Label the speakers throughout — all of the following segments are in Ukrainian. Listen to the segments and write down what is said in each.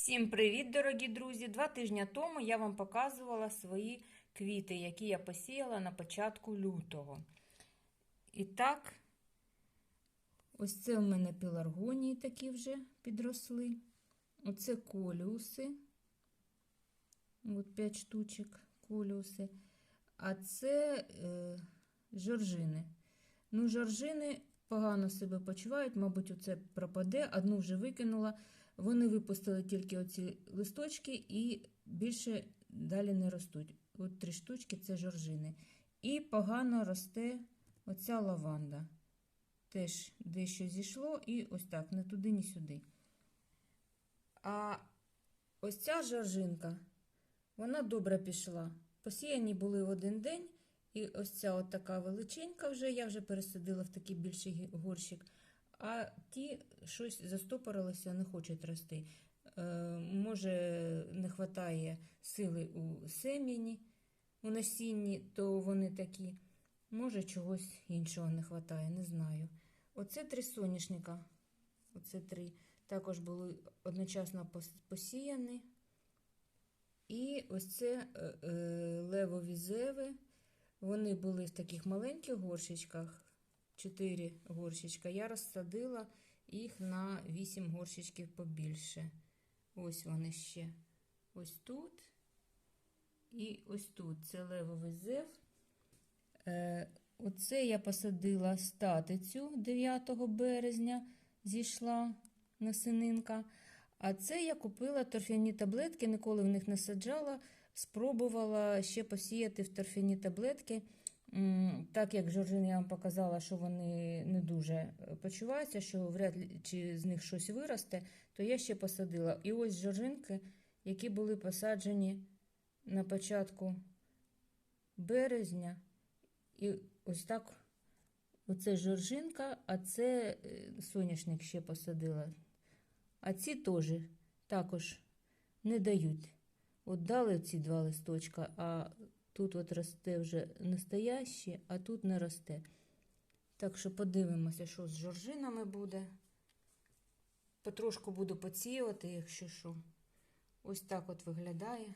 Speaker 1: Всім привіт, дорогі друзі! Два тижні тому я вам показувала свої квіти, які я посіяла на початку лютого. І так, ось це в мене пеларгонії такі вже підросли. Оце коліуси. От 5 штучок коліуси. А це е, жоржини. Ну, жоржини погано себе почувають, мабуть, оце пропаде. Одну вже викинула. Вони випустили тільки оці листочки і більше далі не ростуть. От три штучки це жоржини. І погано росте оця лаванда. Теж дещо зійшло, і ось так, не туди, ні сюди. А ось ця жоржинка, вона добре пішла. Посіяні були в один день, і ось ця от така величенька вже, я вже пересадила в такий більший горщик. А ті щось застопорилися, не хочуть рости. Е, може, не вистачає сили у сем'яні, у насінні, то вони такі. Може, чогось іншого не вистачає, не знаю. Оце три соняшника. Оце три. Також були одночасно посіяні. І ось це е, е, левові зеви. Вони були в таких маленьких горщичках. 4 горщичка. Я розсадила їх на 8 горщичків побільше. Ось вони ще. Ось тут. І ось тут. Це левовий зев. Е, Оце я посадила статицю 9 березня, зійшла насининка. А це я купила торфяні таблетки, ніколи в них не саджала. Спробувала ще посіяти в торфяні таблетки. Так як Жоржин я вам показала, що вони не дуже почуваються, що вряд чи з них щось виросте, то я ще посадила. І ось жоржинки, які були посаджені на початку березня. І ось так оце жоржинка, а це соняшник ще посадила. А ці теж також не дають. От дали ці два листочка, а Тут от росте вже настояще, а тут не росте. Так що подивимося, що з жоржинами буде. Потрошку буду поціювати, якщо що. Ось так от виглядає.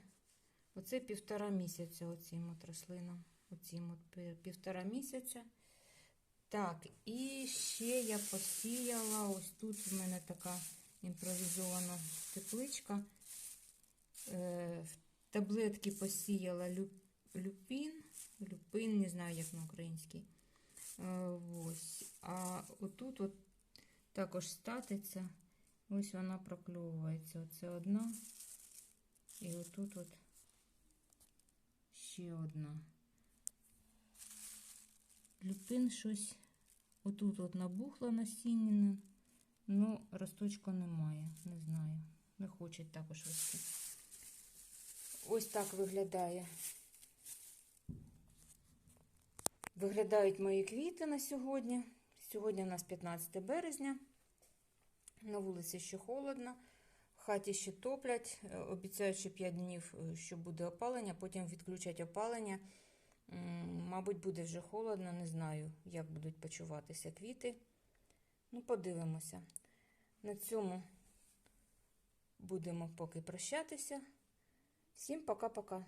Speaker 1: Оце півтора місяця оцім от рослинам. Оцім от півтора місяця. Так, і ще я посіяла. Ось тут в мене така імпровізована тепличка. Е, в таблетки посіяла люпін, люпин, не знаю, як на українській. Ось. А отут от також статиться, ось вона прокльовується. Оце одна. І отут от ще одна. Люпин щось отут от набухло насіння, ну росточка немає, не знаю. Не хочуть також рости. Ось так виглядає. Виглядають мої квіти на сьогодні. Сьогодні у нас 15 березня. На вулиці ще холодно, в хаті ще топлять. Обіцяють, що 5 днів, е, що буде опалення, потім відключать опалення. Мабуть, буде вже холодно, не знаю, як будуть почуватися квіти. Ну, подивимося. На цьому будемо поки прощатися. Всім пока-пока.